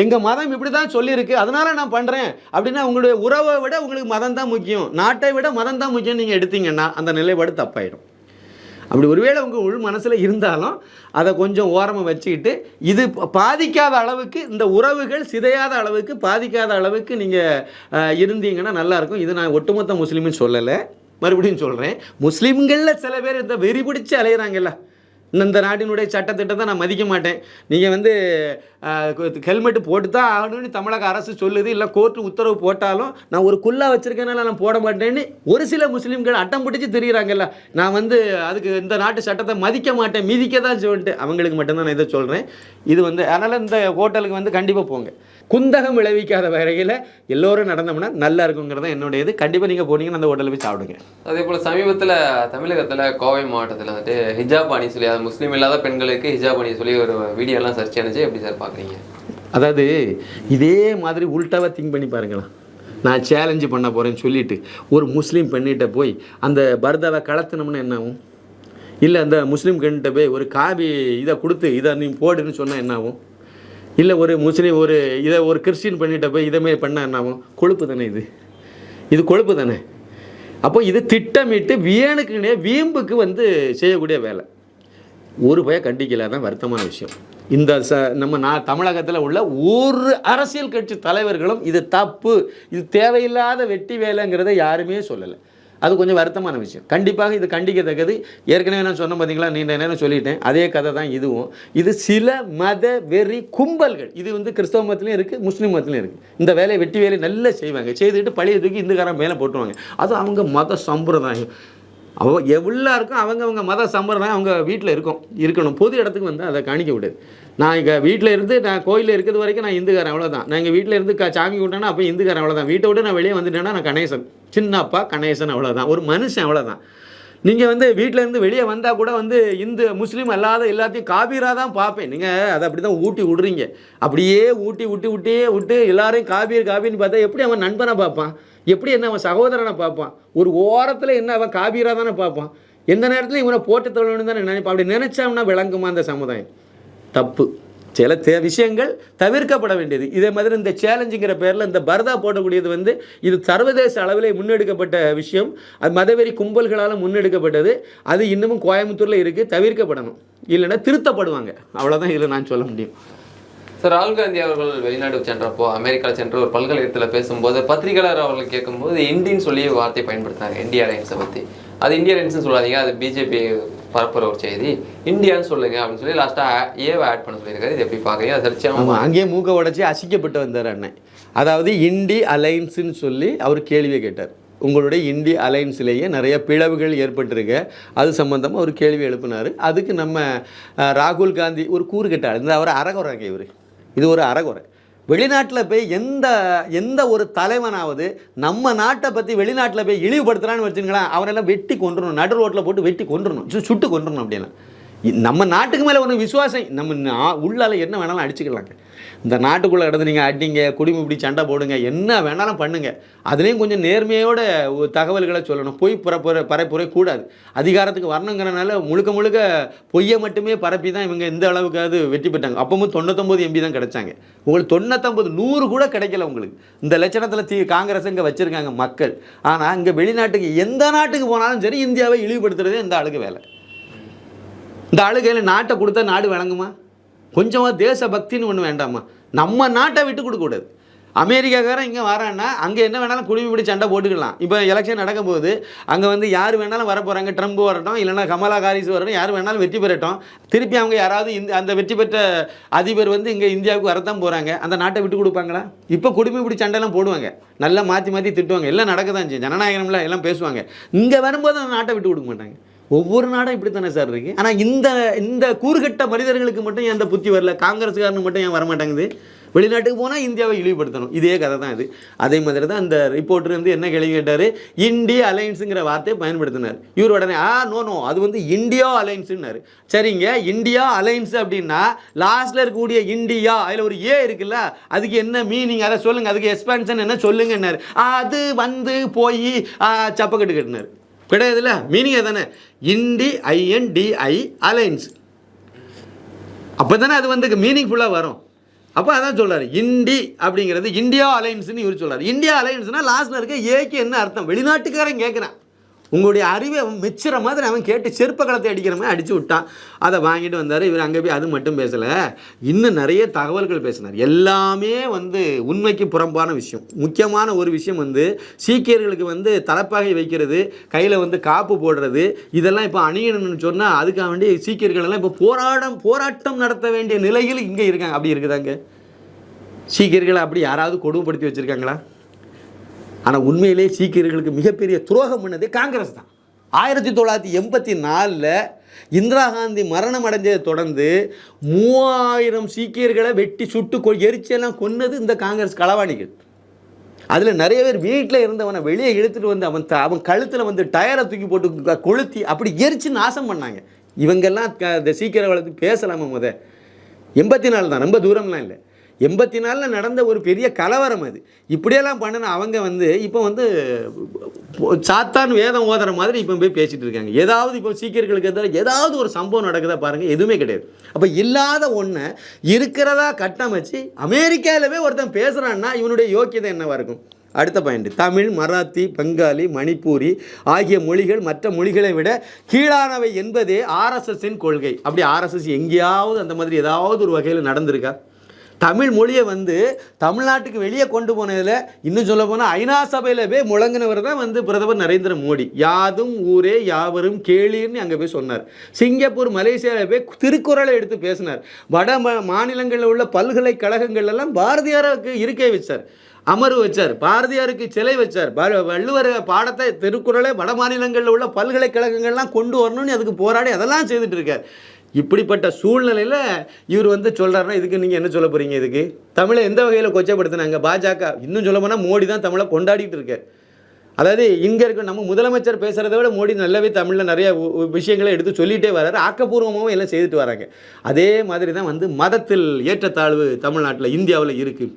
எங்கள் மதம் இப்படி தான் சொல்லியிருக்கு அதனால் நான் பண்ணுறேன் அப்படின்னா உங்களுடைய உறவை விட உங்களுக்கு மதம் தான் முக்கியம். நாட்டை விட மதம் தான் முக்கியம் நீங்கள் எடுத்தீங்கன்னா அந்த நிலைப்பாடு தப்பாயிடும். அப்படி ஒருவேளை உங்கள் உள் மனசில் இருந்தாலும் அதை கொஞ்சம் ஓரமாக வச்சுக்கிட்டு இது பாதிக்காத அளவுக்கு இந்த உறவுகள் சிதையாத அளவுக்கு பாதிக்காத அளவுக்கு நீங்கள் இருந்தீங்கன்னா நல்லாயிருக்கும் இது நான் ஒட்டுமொத்த முஸ்லீம்னு சொல்லலை. மறுபடியும் சொல்கிறேன் முஸ்லீம்களில் சில பேர் இந்த வெறி பிடிச்சி அலையிறாங்கல்ல. இந்த- இந்த நாட்டினுடைய சட்டத்திட்டத்தை நான் மதிக்க மாட்டேன். நீங்கள் வந்து ஹெல்மெட்டு போட்டு தான் ஆகணும்னு தமிழக அரசு சொல்லுது. இல்லை கோர்ட்டு உத்தரவு போட்டாலும் நான் ஒரு குல்லா வச்சுருக்கேனால நான் போட மாட்டேன்னு ஒரு சில முஸ்லீம்கள் அட்டம் பிடிச்சி தெரியுறாங்கல்ல. நான் வந்து அதுக்கு இந்த நாட்டு சட்டத்தை மதிக்க மாட்டேன் மிதிக்க தான் சொல்லிட்டு. அவங்களுக்கு மட்டும்தான் நான் இதை சொல்கிறேன் இது வந்து அதனால் இந்த ஹோட்டலுக்கு வந்து கண்டிப்பாக போங்க. குந்தகம் விளைவிக்காத வகையில் எல்லோரும் நடந்தோம்னா நல்லா இருக்குங்கிறது தான் என்னுடைய இது. கண்டிப்பாக நீங்கள் போனீங்கன்னா அந்த ஹோட்டலில் போய் சாப்பிடுங்க. அதே போல் சமீபத்தில் தமிழகத்தில் கோவை மாவட்டத்தில் வந்துட்டு ஹிஜாப் அணி சொல்லி அது முஸ்லீம் இல்லாத பெண்களுக்கு ஹிஜாப் அணி சொல்லி ஒரு வீடியோலாம் சர்ச் ஆனிச்சு எப்படி சார் பார்க்குறீங்க அதாவது இதே மாதிரி உல்ட்டாவாக திங்க் பண்ணி பாருங்களேன். நான் சேலஞ்சு பண்ண போகிறேன்னு சொல்லிட்டு ஒரு முஸ்லீம் பெண்ணிட்ட போய் அந்த பர்தாவை கலத்தினோம்னா என்ன ஆகும்? இல்லை அந்த முஸ்லீம் பெண்ணிட்ட போய் ஒரு காபி இதை கொடுத்து இதை நீ போடுன்னு சொன்னால் என்ன ஆகும்? இல்லை ஒரு முஸ்லீம் ஒரு இதை ஒரு கிறிஸ்டின் பண்ணிட்ட போய் இதை மாதிரி பண்ணால் என்ன கொழுப்பு தானே இது? இது கொழுப்பு தானே? அப்போ இது திட்டமிட்டு வியனுக்குன்னே வீம்புக்கு வந்து செய்யக்கூடிய வேலை. ஒரு பய கண்டிக்கல தான் வருத்தமான விஷயம். இந்த ச நம்ம நான் தமிழகத்தில் உள்ள ஒரு அரசியல் கட்சி தலைவர்களும் இது தப்பு இது தேவையில்லாத வெட்டி வேலைங்கிறத யாருமே சொல்லலை. அது கொஞ்சம் வருத்தமான விஷயம். கண்டிப்பாக இது கண்டிக்கத்தக்கது. ஏற்கனவே நான் சொன்ன பார்த்தீங்களா நீண்ட நேரம் சொல்லிட்டேன். அதே கதை தான் இதுவும். இது சில மத வெறி கும்பல்கள். இது வந்து கிறிஸ்தவ மதத்துலையும் இருக்குது முஸ்லீம் மதத்துலையும் இருக்குது இந்த வேலையை வெட்டி வேலையை நல்லா செய்வாங்க. செய்துட்டு பழைய தூக்கி இந்துக்காரன் மேலே போட்டுருவாங்க. அது அவங்க மத சம்பிரதாயம். அவ எல்லாருக்கும் அவங்கவுங்க மத சம்பிரதாயம் அவங்க வீட்டில் இருக்கும் இருக்கணும். பொது இடத்துக்கு வந்து அதை காணிக்க விடாது நான் இங்கே வீட்டில் இருந்து நான் கோயிலில் இருக்கிறது வரைக்கும் நான் இந்துக்காரன் அவ்வளோதான் நான் எங்கள் வீட்டில் இருந்து க சாமி கும்பிட்டேன்னா அப்போ இந்துக்காரன் அவ்வளோதான் வீட்டை விட்டு நான் வெளியே வந்துட்டேன்னா நான் கணேசன். சின்னப்பா கணேசன் அவ்வளோதான் ஒரு மனுஷன் அவ்வளோதான் நீங்கள் வந்து வீட்டில் இருந்து வெளியே வந்தால் கூட வந்து இந்து முஸ்லீம் அல்லாத எல்லாத்தையும் காபீராக தான் பார்ப்பேன். நீங்கள் அதை அப்படி தான் ஊட்டி விடுறீங்க. அப்படியே ஊட்டி விட்டு விட்டே விட்டு எல்லாரையும் காபீர் காபின்னு பார்த்தா எப்படி அவன் நண்பனை பார்ப்பான்? எப்படி என்ன அவன் சகோதரனை பார்ப்பான்? ஒரு ஓரத்தில் என்ன அவன் காபீராக தானே பார்ப்பான்? எந்த நேரத்தில் இவனை போட்டு தள்ளணும்னு தானே நினைப்பான். அப்படி நினைச்சோம்னா விளங்குமா அந்த சமுதாயம்? தப்பு. சில தே விஷயங்கள் தவிர்க்கப்பட வேண்டியது. இதே மாதிரி இந்த சேலஞ்சுங்கிற பேரில் இந்த பரதா போடக்கூடியது வந்து இது சர்வதேச அளவில் முன்னெடுக்கப்பட்ட விஷயம். அது மதவெறி கும்பல்களால் முன்னெடுக்கப்பட்டது. அது இன்னமும் கோயம்புத்தூரில் இருக்குது தவிர்க்கப்படணும். இல்லைன்னா திருத்தப்படுவாங்க. அவ்வளோதான் இதில் நான் சொல்ல முடியும். சார் ராகுல் காந்தி அவர்கள் வெளிநாடு சென்றப்போ அமெரிக்கா சென்று ஒரு பல்கலைக்கழகத்தில் பேசும்போது பத்திரிகையாளர் அவர்கள் கேட்கும்போது இந்தின்னு சொல்லி வார்த்தை பயன்படுத்தினாங்க இந்தியா அலையன்ஸை பற்றி அது இந்தியா அலையன்ஸ்னு சொல்லாதீங்க அது பிஜேபி பரப்புற ஒரு செய்தி. இந்தியான்னு சொல்லுங்க அப்படின்னு சொல்லி லாஸ்ட்டாக ஏவை ஆட் பண்ண சொல்லியிருக்காரு. இது எப்படி பார்க்குறீங்க? அது ஆமாம் அங்கேயே மூக்க உடைச்சி அசிக்கப்பட்டு வந்தார் அண்ணன். அதாவது இண்டி அலைன்ஸுன்னு சொல்லி அவர் கேள்வியை கேட்டார். உங்களுடைய இண்டி அலைன்ஸ்லேயே நிறைய பிளவுகள் ஏற்பட்டிருக்கு. அது சம்மந்தமாக ஒரு கேள்வி எழுப்பினார். அதுக்கு நம்ம ராகுல் காந்தி ஒரு கூறு கேட்டார். இந்த அவர் அறகுறைங்க இவர். இது ஒரு அறகுறை. வெளிநாட்டில் போய் எந்த எந்த ஒரு தலைவனாவது நம்ம நாட்டை பற்றி வெளிநாட்டில் போய் இழிவுபடுத்துகிறான்னு வச்சுங்களேன் அவனெல்லாம் வெட்டி கொண்டுடணும் நடு ரோட்டில் போட்டு வெட்டி கொண்டுடணும் சுட்டு கொண்டுடணும் அப்படின்னா நம்ம நாட்டுக்கு மேலே ஒன்று விசுவாசம் நம்ம உள்ளால் உள்ளால என்ன வேணாலும் அடிச்சுக்கலாங்க. இந்த நாட்டுக்குள்ளே கிடந்து நீங்கள் அடிங்க குடிமை இப்படி சண்டை போடுங்க என்ன வேணாலும் பண்ணுங்கள் அதுலேயும் கொஞ்சம் நேர்மையோட ஒரு தகவல்களை சொல்லணும். பொய் பரப்புரை பரப்புரை கூடாது. அதிகாரத்துக்கு வரணுங்கிறனால முழுக்க முழுக்க பொய்யை மட்டுமே பரப்பி தான் இவங்க இந்த அளவுக்காவது வெற்றி பெற்றாங்க. அப்பவும் தொண்ணூத்தொம்பது எம்பி தான் கிடைச்சாங்க. உங்களுக்கு தொண்ணூத்தொம்பது நூறு கூட கிடைக்கல உங்களுக்கு. இந்த லட்சணத்தில் தீ காங்கிரஸ் இங்கே வச்சுருக்காங்க மக்கள். ஆனால் இங்கே வெளிநாட்டுக்கு எந்த நாட்டுக்கு போனாலும் சரி இந்தியாவை இழிவுபடுத்துறதே இந்த ஆளுக்கு வேலை. இந்த ஆளுகையில் நாட்டை கொடுத்தா நாடு வழங்குமா? கொஞ்சமாக தேசபக்தின்னு ஒன்று வேண்டாமா? நம்ம நாட்டை விட்டு கொடுக்கக்கூடாது அமெரிக்காக்காரன் இங்கே வரான்னா அங்கே என்ன வேணாலும் குடிமைப்படி சண்டை போட்டுக்கலாம். இப்போ எலெக்ஷன் நடக்கும்போது அங்கே வந்து யார் வேணாலும் வர போகிறாங்க ட்ரம்ப் வரட்டும் இல்லைன்னா கமலா ஹாரிஸ் வரட்டும் யார் வேணாலும் வெற்றி பெறட்டும். திருப்பி அவங்க யாராவது இந்த அந்த வெற்றி பெற்ற அதிபர் வந்து இங்கே இந்தியாவுக்கு வரத்தான் போகிறாங்க அந்த நாட்டை விட்டு கொடுப்பாங்களா? இப்போ குடிமைப்படி சண்டைலாம் போடுவாங்க. நல்லா மாற்றி மாற்றி திட்டுவாங்க. எல்லாம் நடக்க தான் செய்யும். ஜனநாயகம்ல எல்லாம் பேசுவாங்க. இங்கே வரும்போது அந்த நாட்டை விட்டு கொடுக்க மாட்டாங்க. ஒவ்வொரு நாடும் இப்படி தானே சார் இருக்கு? ஆனால் இந்த இந்த கூறுகட்ட மனிதர்களுக்கு மட்டும் எந்த அந்த புத்தி வரல? காங்கிரஸ்காரனுக்கு மட்டும் ஏன் வரமாட்டேங்குது? வெளிநாட்டுக்கு போனால் இந்தியாவை இழிவுபடுத்தணும். இதே கதை தான் இது. அதே மாதிரி தான் அந்த ரிப்போர்ட்டர் வந்து என்ன கேள்வி கேட்டார்? இந்திய அலையன்ஸுங்கிற வார்த்தையை பயன்படுத்தினார். இவர் உடனே ஆ நோ நோ அது வந்து இந்தியா அலையன்ஸுன்னாரு. சரிங்க இந்தியா அலையன்ஸ் அப்படின்னா லாஸ்ட்டில் இருக்கக்கூடிய இந்தியா அதில் ஒரு ஏ இருக்குல்ல? அதுக்கு என்ன மீனிங் அதை சொல்லுங்கள் அதுக்கு எக்ஸ்பேன்ஷன் என்ன சொல்லுங்கன்னாரு. அது வந்து போய் சப்பக்கட்டு கட்டினார். கிடையாதுல்ல? மீனிங் தானே இண்டி ஐஎன்டிஐ அலைன்ஸ் அப்போ தானே அது வந்து மீனிங்ஃபுல்லாக வரும். அப்போ அதான் சொல்கிறார் இண்டி அப்படிங்கிறது இந்தியா அலையன்ஸ்னு இவர் சொல்கிறார் இந்தியா அலைன்ஸ்னால் லாஸ்ட்டில் இருக்க ஏக்கு என்ன அர்த்தம்? வெளிநாட்டுக்காரன் கேட்குறேன் உங்களுடைய அறிவை அவன் மெச்சுற மாதிரி அவன் கேட்டு செருப்ப களத்தை அடிக்கிற மாதிரி அடித்து விட்டான். அதை வாங்கிட்டு வந்தார். இவர் அங்கே போய் அது மட்டும் பேசலை. இன்னும் நிறைய தகவல்கள் பேசினார். எல்லாமே வந்து உண்மைக்கு புறம்பான விஷயம். முக்கியமான ஒரு விஷயம் வந்து சீக்கியர்களுக்கு வந்து தலைப்பாகை வைக்கிறது கையில் வந்து காப்பு போடுறது இதெல்லாம் இப்போ அணியணும்னு சொன்னால் அதுக்காக வேண்டி சீக்கியர்கள் எல்லாம் இப்போ போராடம் போராட்டம் நடத்த வேண்டிய நிலையில் இங்கே இருக்காங்க. அப்படி இருக்குதாங்க? சீக்கியர்களை அப்படி யாராவது கொடுமைப்படுத்தி வச்சுருக்காங்களா? ஆனால் உண்மையிலே சீக்கியர்களுக்கு மிகப்பெரிய துரோகம் பண்ணது காங்கிரஸ் தான். ஆயிரத்தி தொள்ளாயிரத்தி எண்பத்தி நாலில் இந்திரா காந்தி மரணம் அடைஞ்சதை தொடர்ந்து மூவாயிரம் சீக்கியர்களை வெட்டி சுட்டு கொ எரிச்செல்லாம் கொன்னது இந்த காங்கிரஸ் களவாணிகள். அதில் நிறைய பேர் வீட்டில் இருந்தவனை வெளியே இழுத்துட்டு வந்து அவன் த- அவன் கழுத்தில் வந்து டயரை தூக்கி போட்டு கொளுத்தி அப்படி எரிச்சு நாசம் பண்ணாங்க. இவங்கெல்லாம் க- இந்த சீக்கிர பேசலாமா முத? எண்பத்தி நாலு தான் ரொம்ப தூரம்லாம் இல்லை. எண்பத்தி நாலில் நடந்த ஒரு பெரிய கலவரம் அது. இப்படியெல்லாம் பண்ணின அவங்க வந்து இப்போ வந்து சாத்தான் வேதம் ஓதுற மாதிரி இப்போ போய் பேசிகிட்டு இருக்காங்க. ஏதாவது இப்போ சீக்கியர்களுக்கு எதிராக ஏதாவது ஒரு சம்பவம் நடக்குதா பாருங்கள் எதுவுமே கிடையாது. அப்போ இல்லாத ஒன்றை இருக்கிறதா கட்டமைச்சு அமெரிக்காவிலவே ஒருத்தன் பேசுகிறான்னா இவனுடைய யோக்கியதை என்னவாக இருக்கும்? அடுத்த பாயிண்ட் தமிழ் மராத்தி பெங்காலி மணிப்பூரி ஆகிய மொழிகள் மற்ற மொழிகளை விட கீழானவை என்பதே ஆர்எஸ்எஸ்ஸின் கொள்கை. அப்படி ஆர்எஸ்எஸ் எங்கேயாவது அந்த மாதிரி ஏதாவது ஒரு வகையில் நடந்திருக்கா? தமிழ் மொழியை வந்து தமிழ்நாட்டுக்கு வெளியே கொண்டு போனதில் இன்னும் சொல்ல போனால் ஐநா சபையில் போய் முழங்கினவர் தான் வந்து பிரதமர் நரேந்திர மோடி. யாதும் ஊரே யாவரும் கேளின்னு அங்கே போய் சொன்னார். சிங்கப்பூர் மலேசியாவில் போய் திருக்குறளை எடுத்து பேசினார். வட ம- மாநிலங்களில் உள்ள பல்கலைக்கழகங்கள்லாம் பாரதியாருக்கு இருக்கை வச்சார். அமர்வு வச்சார். பாரதியாருக்கு சிலை வச்சார். ப- வள்ளுவர் பாடத்தை திருக்குறளை வட மாநிலங்களில் உள்ள பல்கலைக்கழகங்கள்லாம் கொண்டு வரணும்னு அதுக்கு போராடி அதெல்லாம் செய்துட்டு இருக்கார். இப்படிப்பட்ட சூழ்நிலையில் இவர் வந்து சொல்கிறாருன்னா இதுக்கு நீங்கள் என்ன சொல்ல போகிறீங்க இதுக்கு? தமிழை எந்த வகையில் கொச்சப்படுத்தினாங்க? பாஜக. இன்னும் சொல்ல போனால் மோடி தான் தமிழை கொண்டாடிட்டு இருக்கார். அதாவது இங்கே இருக்க நம்ம முதலமைச்சர் பேசுகிறத விட மோடி நல்லாவே தமிழில் நிறைய விஷயங்களை எடுத்து சொல்லிகிட்டே வர்றாரு ஆக்கப்பூர்வமாகவும் எல்லாம் செய்துட்டு வராங்க. அதே மாதிரி தான் வந்து மதத்தில் ஏற்றத்தாழ்வு தமிழ்நாட்டில் இந்தியாவில் இருக்குது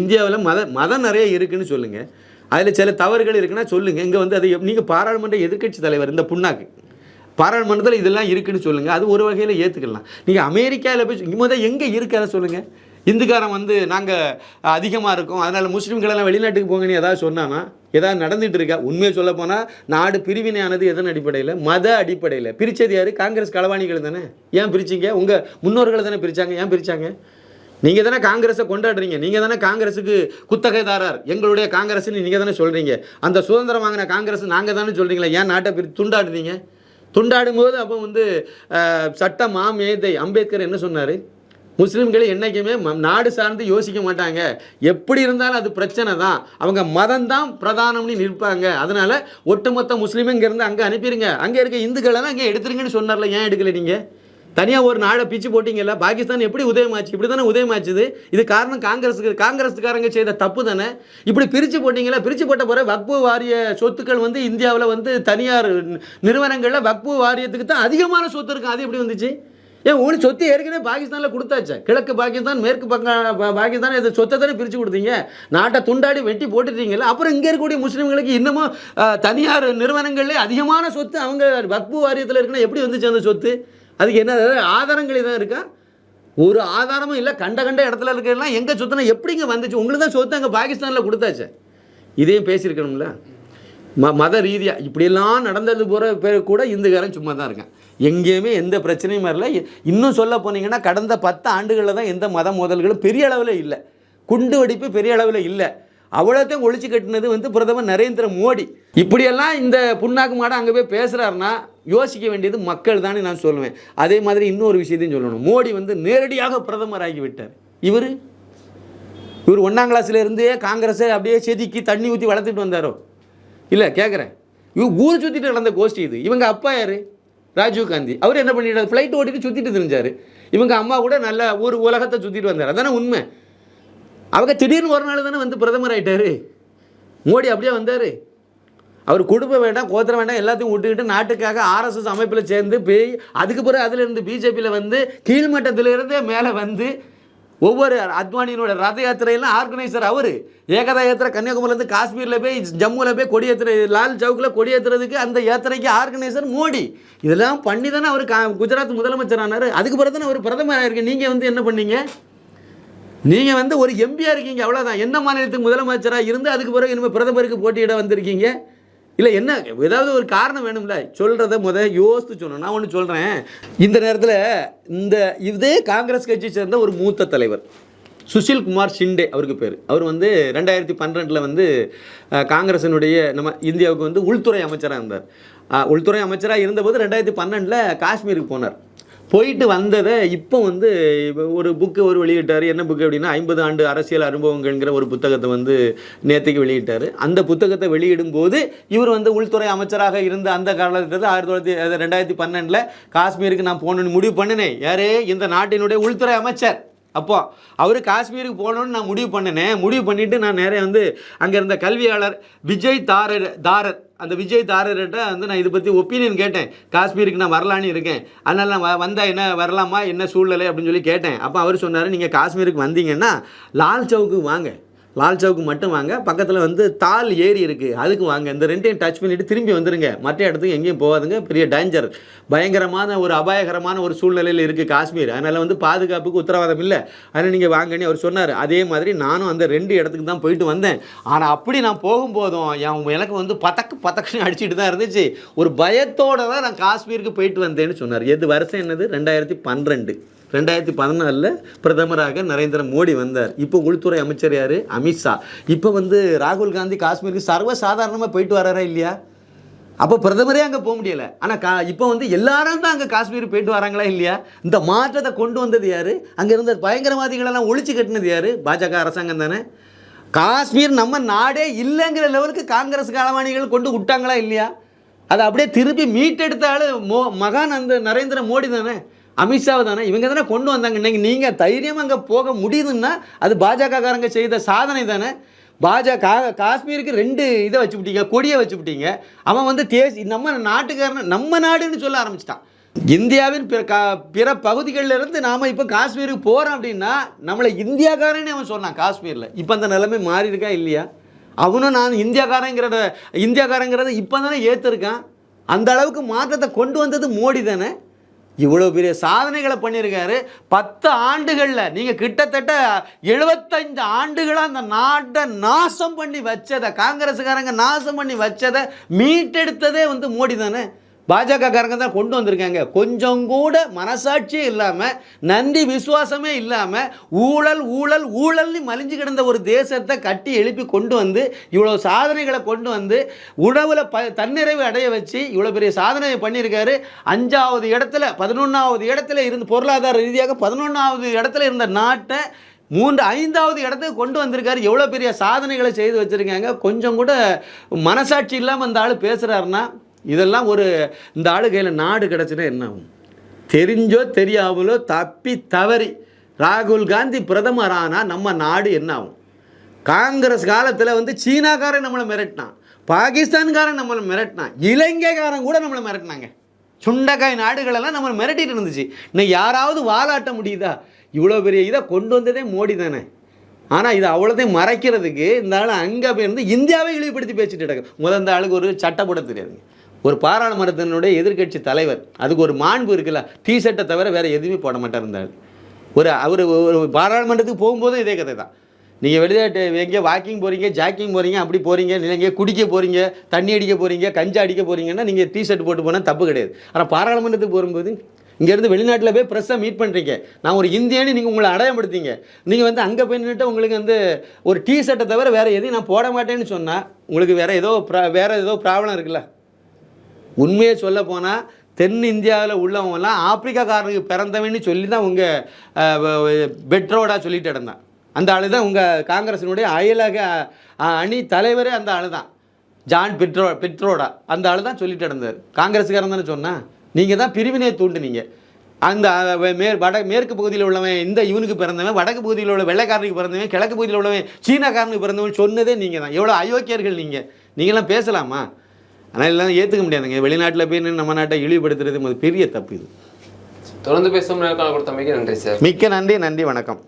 இந்தியாவில் மத மதம் நிறைய இருக்குன்னு சொல்லுங்கள் அதில் சில தவறுகள் இருக்குன்னா சொல்லுங்கள் இங்கே வந்து அதை நீங்கள் பாராளுமன்ற எதிர்க்கட்சி தலைவர் இந்த புண்ணாக்கு. பாராளுமன்றத்தில் இதெல்லாம் இருக்குன்னு சொல்லுங்கள் அது ஒரு வகையில் ஏற்றுக்கலாம் நீங்கள் அமெரிக்காவில் போய் இங்கே முதல் எங்கே இருக்காத சொல்லுங்கள் இந்துக்காரன் வந்து நாங்கள் அதிகமாக இருக்கோம். அதனால் முஸ்லீம்களெல்லாம் வெளிநாட்டுக்கு போங்கன்னு ஏதாவது சொன்னான்னா ஏதாவது நடந்துகிட்டு இருக்கா? உண்மையை சொல்ல போனால் நாடு பிரிவினையானது எதன் அடிப்படையில்? மத அடிப்படையில். பிரித்தது யார்? காங்கிரஸ் களவாணிகள் தானே? ஏன் பிரிச்சிங்க? உங்கள் முன்னோர்களை தானே பிரித்தாங்க ஏன் பிரித்தாங்க நீங்கள் தானே காங்கிரஸை கொண்டாடுறீங்க. நீங்கள் தானே காங்கிரஸுக்கு குத்தகைதாரர். எங்களுடைய காங்கிரஸ்ன்னு நீங்கள் தானே சொல்கிறீங்க அந்த சுதந்திரம் வாங்கின காங்கிரஸ் நாங்கள் தானே சொல்கிறீங்களா ஏன் நாட்டை பிரி துண்டாடுறீங்க துண்டாடும் போது அப்போ வந்து சட்ட மாமேதை அம்பேத்கர் என்ன சொன்னார்? முஸ்லீம்கள் என்றைக்குமே நாடு சார்ந்து யோசிக்க மாட்டாங்க. எப்படி இருந்தாலும் அது பிரச்சனை தான். அவங்க மதம் தான் பிரதானம்னு நிற்பாங்க. அதனால் ஒட்டுமொத்த முஸ்லீம் இங்கேருந்து அங்கே அனுப்பிடுங்க அங்கே இருக்க இந்துக்களெல்லாம் அங்கே எடுத்துருங்கன்னு சொன்னார்ல ஏன் எடுக்கலை நீங்கள் தனியாக ஒரு நாடை பிச்சு போட்டிங்கல்ல? பாகிஸ்தான் எப்படி உதயமாச்சு? இப்படி தானே உதயமாச்சுது. இது காரணம் காங்கிரஸுக்கு காங்கிரஸ்காரங்க செய்த தப்பு தானே? இப்படி பிரித்து போட்டிங்களா பிரித்து போட்ட பிறகு வக்பு வாரிய சொத்துக்கள் வந்து இந்தியாவில் வந்து தனியார் நிறுவனங்களில் வக்பு வாரியத்துக்கு தான் அதிகமான சொத்து இருக்கும் அது எப்படி வந்துச்சு? ஏன் உனக்கு சொத்து ஏற்கனவே பாகிஸ்தானில் கொடுத்தாச்சே? கிழக்கு பாகிஸ்தான் மேற்கு பங்கா பாகிஸ்தான் இந்த சொத்தை தானே பிரித்து கொடுத்தீங்க? நாட்டை துண்டாடி வெட்டி போட்டுட்டீங்கல்ல? அப்புறம் இங்கே இருக்கக்கூடிய முஸ்லீம்களுக்கு இன்னமும் தனியார் நிறுவனங்கள்லேயே அதிகமான சொத்து அவங்க வக்பு வாரியத்தில் இருக்குன்னா எப்படி வந்துச்சு அந்த சொத்து? அதுக்கு என்ன ஆதாரங்களே ஆதாரங்கள் தான் இருக்கா? ஒரு ஆதாரமும் இல்லை கண்ட கண்ட இடத்துல இருக்கிறதெல்லாம் எங்கே சொத்துனா எப்படிங்க வந்துச்சு? உங்களுக்கு தான் சொத்து அங்கே பாகிஸ்தானில் கொடுத்தாச்சே. இதையும் பேசியிருக்கணும்ல? ம மத ரீதியாக இப்படியெல்லாம் நடந்தது போகிற பேர் கூட இந்துக்காரன் சும்மா தான் இருக்கேன். எங்கேயுமே எந்த பிரச்சனையும் வரல. இன்னும் சொல்ல போனீங்கன்னா கடந்த பத்து ஆண்டுகளில் தான் எந்த மத மோதல்களும் பெரிய அளவில் இல்லை. குண்டு வெடிப்பு பெரிய அளவில் இல்லை. அவ்வளோத்தையும் ஒழிச்சு கட்டினது வந்து பிரதமர் நரேந்திர மோடி. இப்படியெல்லாம் இந்த புண்ணாக்கு மாடம் அங்கே போய் பேசுகிறாருன்னா யோசிக்க வேண்டியது மக்கள் தானே நான் சொல்லுவேன். அதே மாதிரி இன்னொரு விஷயத்தையும் சொல்லணும். மோடி வந்து நேரடியாக பிரதமர் ஆகிவிட்டார் இவர்? இவர் ஒன்றாம் கிளாஸ்லேருந்தே காங்கிரஸை அப்படியே செதுக்கி தண்ணி ஊற்றி வளர்த்துட்டு வந்தாரோ? இல்லை கேட்குறேன் இவர் ஊர் சுற்றிட்டு நடந்த கோஷ்டி இது. இவங்க அப்பா யார்? ராஜீவ் காந்தி. அவர் என்ன பண்ணிட்டார்? ஃப்ளைட் ஓட்டிட்டு சுற்றிட்டு தெரிஞ்சார். இவங்க அம்மா கூட நல்ல ஒரு உலகத்தை சுற்றிட்டு வந்தார். அதானே உண்மை? அவங்க திடீர்னு ஒரு நாள் தானே வந்து பிரதமர் ஆயிட்டாரு. மோடி அப்படியே வந்தார். அவர் குடும்பம் வேண்டாம் கோத்திரம் வேண்டாம் எல்லாத்தையும் விட்டுக்கிட்டு நாட்டுக்காக ஆர்எஸ்எஸ் அமைப்பில் சேர்ந்து போய் அதுக்கு பிறகு அதிலிருந்து பிஜேபியில் வந்து கீழ்மட்டத்திலிருந்தே மேலே வந்து ஒவ்வொரு அத்வானியினோட ரத யாத்திரையெல்லாம் ஆர்கனைசர் அவர். ஏகதா யாத்திரை கன்னியாகுமரியிலேருந்து காஷ்மீரில் போய் ஜம்முவில் போய் கொடியேற்றுற லால் சவுக்கில் கொடியேற்றுறதுக்கு அந்த யாத்திரைக்கு ஆர்கனைசர் மோடி. இதெல்லாம் பண்ணி தானே அவர் கா குஜராத் முதலமைச்சர் ஆனார். அதுக்கு பிறகு தானே அவர் பிரதமர் ஆயிருக்கு நீங்கள் வந்து என்ன பண்ணீங்க? நீங்கள் வந்து ஒரு எம்பியாக இருக்கீங்க அவ்வளோதான் என்ன மாநிலத்துக்கு முதலமைச்சராக இருந்து அதுக்கு பிறகு இனிமேல் பிரதமருக்கு போட்டியிட வந்திருக்கீங்க? இல்லை என்ன ஏதாவது ஒரு காரணம் வேணும்ல? சொல்கிறத முத யோசித்து சொல்லணும். நான் ஒன்று சொல்கிறேன் இந்த நேரத்தில் இந்த இதே காங்கிரஸ் கட்சியை சேர்ந்த ஒரு மூத்த தலைவர் சுஷில் குமார் ஷிண்டே அவருக்கு பேர். அவர் வந்து ரெண்டாயிரத்தி பன்னிரெண்டில் வந்து காங்கிரஸினுடைய நம்ம இந்தியாவுக்கு வந்து உள்துறை அமைச்சராக இருந்தார். உள்துறை அமைச்சராக இருந்தபோது ரெண்டாயிரத்தி பன்னெண்டில் காஷ்மீருக்கு போனார். போயிட்டு வந்ததை இப்போ வந்து ஒரு புக்கு ஒரு வெளியிட்டார். என்ன புக்கு அப்படின்னா ஐம்பது ஆண்டு அரசியல் அனுபவங்கள்ங்கிற ஒரு புத்தகத்தை வந்து நேற்றுக்கு வெளியிட்டார். அந்த புத்தகத்தை வெளியிடும் போது இவர் வந்து உள்துறை அமைச்சராக இருந்த அந்த காலகட்டத்தில் ஆயிரத்தி தொள்ளாயிரத்தி ரெண்டாயிரத்தி பன்னெண்டில் காஷ்மீருக்கு நான் போகணுன்னு முடிவு பண்ணினேன். யாரே? இந்த நாட்டினுடைய உள்துறை அமைச்சர். அப்போ அவர் காஷ்மீருக்கு போகணும்னு நான் முடிவு பண்ணினேன். முடிவு பண்ணிவிட்டு நான் நேரே வந்து அங்கே இருந்த கல்வியாளர் விஜய் தாரர் தாரர் அந்த விஜய் தாரர்கிட்ட வந்து நான் இதை பற்றி ஒப்பீனியன் கேட்டேன். காஷ்மீருக்கு நான் வரலான்னு இருக்கேன். அதனால் நான் வ- வந்தால் என்ன வரலாமா என்ன சூழ்நிலை அப்படின்னு சொல்லி கேட்டேன். அப்போ அவர் சொன்னார் நீங்கள் காஷ்மீருக்கு வந்தீங்கன்னா லால் சவுக்கு வாங்க. லால் சவுக்கு மட்டும் வாங்க. பக்கத்தில் வந்து தால் ஏரி இருக்குது அதுக்கு வாங்க. இந்த ரெண்டையும் டச் பண்ணிவிட்டு திரும்பி வந்துடுங்க மற்ற இடத்துக்கு எங்கேயும் போகாதுங்க. பெரிய டேஞ்சர் பயங்கரமான ஒரு அபாயகரமான ஒரு சூழ்நிலையில் இருக்குது காஷ்மீர். அதனால் வந்து பாதுகாப்புக்கு உத்தரவாதம் இல்லை. அதனால் நீங்கள் வாங்கன்னு அவர் சொன்னார். அதே மாதிரி நானும் அந்த ரெண்டு இடத்துக்கு தான் போயிட்டு வந்தேன். ஆனால் அப்படி நான் போகும்போதும் என் எனக்கு வந்து பதக்கு பதக்குன்னு அடிச்சிட்டு தான் இருந்துச்சு. ஒரு பயத்தோடு தான் நான் காஷ்மீருக்கு போயிட்டு வந்தேன்னு சொன்னார். எது வருஷம் என்னது? ரெண்டாயிரத்தி பன்னிரெண்டு. ரெண்டாயிரத்தி பதினாலில் பிரதமராக நரேந்திர மோடி வந்தார். இப்போ உள்துறை அமைச்சர் யார்? அமித்ஷா இப்போ வந்து ராகுல் காந்தி காஷ்மீருக்கு சர்வசாதாரணமாக போயிட்டு வராரா இல்லையா? அப்போ பிரதமரே அங்கே போக முடியலை. ஆனால் கா இப்போ வந்து எல்லாரும் தான் அங்கே காஷ்மீர் போயிட்டு வராங்களா இல்லையா? இந்த மாற்றத்தை கொண்டு வந்தது யார்? அங்கே இருந்த பயங்கரவாதிகளெல்லாம் ஒழிச்சு கட்டினது யார்? பாஜக அரசாங்கம் தானே. காஷ்மீர் நம்ம நாடே இல்லைங்கிற லெவலுக்கு காங்கிரஸ் காலமானிகள் கொண்டு விட்டாங்களா இல்லையா? அதை அப்படியே திருப்பி மீட்டெடுத்த ஆள் மோ மகான் அந்த நரேந்திர மோடி தானே. அமித்ஷாவை தானே இவங்க தானே கொண்டு வந்தாங்க. இன்னைக்கு நீங்கள் தைரியமாக அங்கே போக முடியுதுன்னா அது பாஜகக்காரங்க செய்த சாதனை தானே. பாஜக காஷ்மீருக்கு ரெண்டு இதை வச்சு விட்டீங்க கொடியை வச்சு விட்டீங்க அவன் வந்து தேசி நம்ம நாட்டுக்காரன் நம்ம நாடுன்னு சொல்ல ஆரம்பிச்சிட்டான். இந்தியாவின் பிற கா பிற பகுதிகளில் இருந்து நாம் இப்போ காஷ்மீருக்கு போகிறோம் அப்படின்னா நம்மளை இந்தியாக்காரன்னு அவன் சொன்னான் காஷ்மீரில். இப்போ அந்த நிலைமை மாறி இருக்கா இல்லையா? அவனும் நான் இந்தியாக்காரங்கிறத இந்தியாக்காரங்கிறத இப்போ தானே ஏற்றிருக்கான் அந்த அளவுக்கு மாற்றத்தை கொண்டு வந்தது மோடி தானே. இவ்வளோ பெரிய சாதனைகளை பண்ணியிருக்காரு. பத்து ஆண்டுகளில் நீங்கள் கிட்டத்தட்ட எழுபத்தஞ்சு ஆண்டுகளாக அந்த நாட்டை நாசம் பண்ணி வச்சதை காங்கிரஸுக்காரங்க நாசம் பண்ணி வச்சதை மீட்டெடுத்ததே வந்து மோடி தானே? பாஜகக்காரங்க தான் கொண்டு வந்திருக்காங்க. கொஞ்சம் கூட மனசாட்சியே இல்லாமல் நன்றி விசுவாசமே இல்லாமல் ஊழல் ஊழல் ஊழல்னு மலிஞ்சு கிடந்த ஒரு தேசத்தை கட்டி எழுப்பி கொண்டு வந்து இவ்வளோ சாதனைகளை கொண்டு வந்து உணவில் ப தன்னிறைவு அடைய வச்சு இவ்வளோ பெரிய சாதனையை பண்ணியிருக்காரு. அஞ்சாவது இடத்துல பதினொன்றாவது இடத்துல இருந்து பொருளாதார ரீதியாக பதினொன்றாவது இடத்துல இருந்த நாட்டை மூன்று ஐந்தாவது இடத்துக்கு கொண்டு வந்திருக்காரு. எவ்வளோ பெரிய சாதனைகளை செய்து வச்சுருக்காங்க. கொஞ்சம் கூட மனசாட்சி இல்லாமல் இந்த ஆள் பேசுகிறாருன்னா இதெல்லாம் ஒரு இந்த ஆளு கையில் நாடு கிடச்சுன்னா என்ன ஆகும்? தெரிஞ்சோ தெரியாமலோ தப்பி தவறி ராகுல் காந்தி பிரதமர் ஆனால் நம்ம நாடு என்ன ஆகும்? காங்கிரஸ் காலத்தில் வந்து சீனாக்காரன் நம்மளை மிரட்டினான். பாகிஸ்தான்காரன் நம்மளை மிரட்டினான். இலங்கைக்காரன் கூட நம்மளை மிரட்டினாங்க. சுண்டக்காய் நாடுகளெல்லாம் நம்மளை மிரட்டிட்டு இருந்துச்சு. இன்னைக்கு யாராவது வாலாட்ட முடியுதா? இவ்வளோ பெரிய இதை கொண்டு வந்ததே மோடி தானே. ஆனால் இது அவ்வளோதையும் மறைக்கிறதுக்கு இந்த ஆள் அங்கே போயிருந்து இந்தியாவை இழிவுபடுத்தி பேசிட்டு கிடக்கு. முதல் இந்த ஆளுக்கு ஒரு சட்டப்பட தெரியாதுங்க ஒரு பாராளுமன்றத்தினுடைய எதிர்க்கட்சி தலைவர் அதுக்கு ஒரு மாண்பு இருக்குல்ல டிஷர்ட்டை தவிர வேறு எதுவுமே போட மாட்டார் ஒரு அவர் ஒரு பாராளுமன்றத்துக்கு போகும்போதும் இதே கதை தான் நீங்கள் வெளிநாட்டு எங்கேயோ வாக்கிங் போகிறீங்க ஜாக்கிங் போகிறீங்க அப்படி போகிறீங்க நீங்கள் குடிக்க போகிறீங்க தண்ணி அடிக்க போகிறீங்க கஞ்சா அடிக்க போகிறீங்கன்னா நீங்கள் டிஷர்ட் போட்டு போனால் தப்பு கிடையாது. ஆனால் பாராளுமன்றத்துக்கு போகும்போது இங்கேருந்து வெளிநாட்டில் போய் ப்ரெஸ்ஸை மீட் பண்ணுறீங்க நான் ஒரு இந்தியன்னு நீங்கள் உங்களை அடையப்படுத்திங்க நீங்கள் வந்து அங்கே போய் நின்றுட்டு உங்களுக்கு வந்து ஒரு டிஷர்ட்டை தவிர வேறு எதையும் நான் போட மாட்டேன்னு சொன்னால் உங்களுக்கு வேறு ஏதோ ப்ரா வேறு ஏதோ ப்ராப்ளம் இருக்குல்ல. உண்மையை சொல்ல போனால் தென் இந்தியாவில் உள்ளவங்கலாம் ஆப்பிரிக்காக்காரனுக்கு பிறந்தவன்னு சொல்லி தான் உங்கள் பெட்ரோடாக சொல்லிட்டு இருந்தான். அந்த ஆளு தான் உங்கள் காங்கிரஸினுடைய அயலக அணி தலைவரே அந்த ஆள் தான் ஜான் பெட்ரோ பெட்ரோடா. அந்த ஆள் தான் சொல்லிட்டு இருந்தார். காங்கிரஸுக்காரன் தானே சொன்னா? நீங்கள் தான் பிரிவினையை தூண்டுனீங்க. அந்த மே வட மேற்கு பகுதியில் உள்ளவன் இந்த இவனுக்கு பிறந்தவன் வடக்கு பகுதியில் உள்ள வெள்ளைக்காரனுக்கு பிறந்தவன் கிழக்கு பகுதியில் உள்ளவன் சீனாக்காரனுக்கு பிறந்தவன் சொன்னதே நீங்கள் தான் எவ்வளோ அயோக்கியர்கள் நீங்கள் நீங்களாம் பேசலாமா? ஆனால் எல்லாம் ஏற்றுக்க முடியாதுங்க. வெளிநாட்டில் போய் நம்ம நாட்டை இழிவுபடுத்துறது பெரிய தப்பு இது. தொடர்ந்து பேசும் நேரக்கான கொடுத்தமைக்கு நன்றி சார். மிக்க நன்றி நன்றி வணக்கம்.